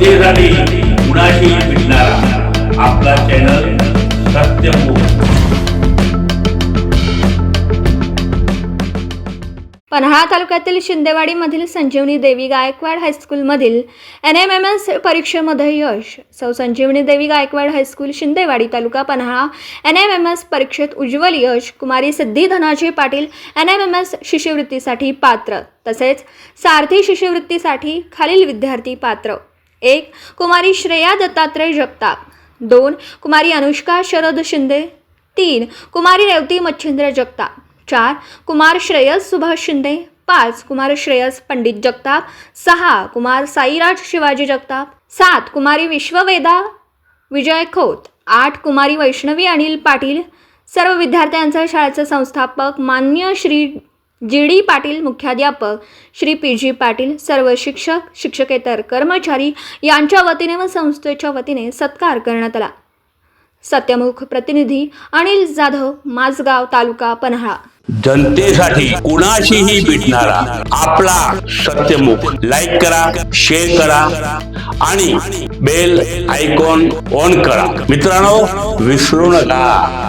जनतेसाठी कुणाशी भेटणारा आपला चॅनल सत्यमुख पन्हाळा तालुक्यातील शिंदेवाडीमधील संजीवनी देवी गायकवाड हायस्कूलमधील एन एम एम एस परीक्षेमध्ये यश. सौ संजीवनी देवी गायकवाड हायस्कूल शिंदेवाडी तालुका Panhala N M M S परीक्षेत उज्ज्वल यश. कुमारी Siddhi Dhanaji Patil N M M S शिष्यवृत्तीसाठी पात्र. तसेच सारथी शिष्यवृत्तीसाठी खालील विद्यार्थी पात्र. एक कुमारी श्रेया दत्तात्रय जगताप. दोन कुमारी अनुष्का शरद शिंदे. तीन कुमारी रेवती मच्छिंद्र जगताप. चार कुमार श्रेयस सुभाष शिंदे. पाच कुमार श्रेयस पंडित जगताप. सहा कुमार साईराज शिवाजी जगताप. सात कुमारी विश्ववेदा विजय खोत. आठ कुमारी वैष्णवी अनिल पाटील. सर्व विद्यार्थ्यांचा शाळेचे संस्थापक मान्य श्री जी डी पाटील मुख्याध्यापक श्री पी जी पाटील सर्व शिक्षक शिक्षकेतर कर्मचारी यांच्या वतीने व संस्थेच्या वतीने सत्कार करण्यात आला. सत्यमुख प्रतिनिधी अनिल जाधव माझगाव तालुका पन्हाळा. जनतेसाठी कुणाशीही भेटणारा आपला सत्यमुख लाईक करा शेअर करा आणि बेल आयकॉन ऑन करा. मित्रांनो विसरू नका.